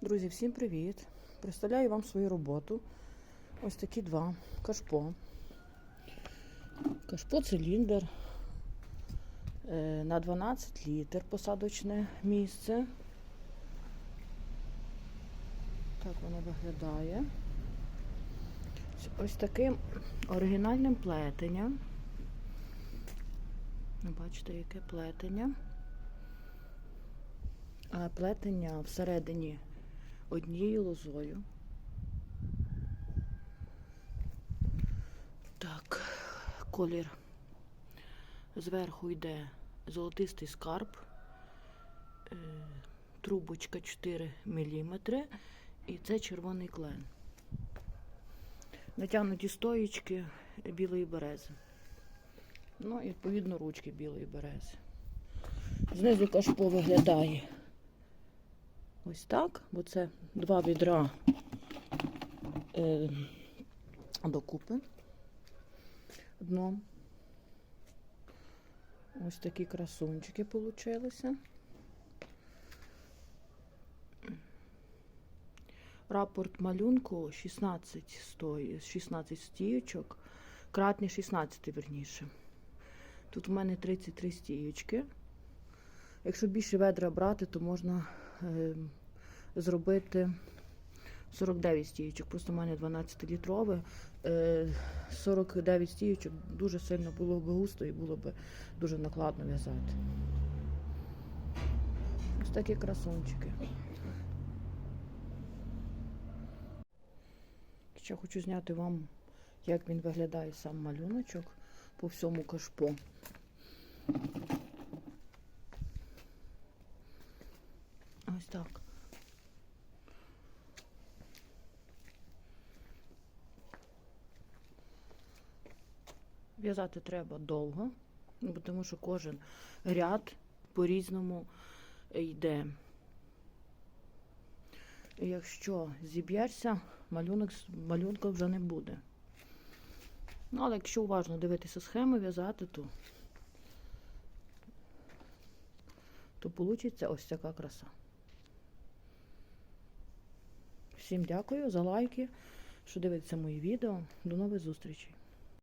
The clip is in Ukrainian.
Друзі, всім привіт! Представляю вам свою роботу. Ось такі два кашпо. Кашпо циліндр е, на 12 літр посадочне місце. Так воно виглядає. Ось таким оригінальним плетенням. Бачите, яке плетення. А плетення всередині однією лозою. Так, колір зверху йде золотистий скарб, е, трубочка 4 мм і це червоний клен. Натягнуті стоїчки білої берези. Ну і відповідно ручки білої берези. Знизу кашпо виглядає ось так, бо це два відра е, докупи. Дно. Ось такі красунчики получилися. Рапорт малюнку 16 стої, 16 стіючок, кратний 16 верніше. Тут в мене 33 стіючки. Якщо більше ведра брати, то можна е, зробити 49 стіючок. Просто мене 12-літрове. Е, 49 стіючок дуже сильно було б густо і було б дуже накладно в'язати. Ось такі красунчики. Ще хочу зняти вам, як він виглядає сам малюночок по всьому кашпо. Ось так. В'язати треба довго, бо тому що кожен ряд по-різному йде. І якщо зіб'єшся, малюнок, малюнка вже не буде. Ну, але якщо уважно дивитися схеми, в'язати, то, то вийде ось така краса. Всім дякую за лайки, що дивитеся мої відео. До нових зустрічей!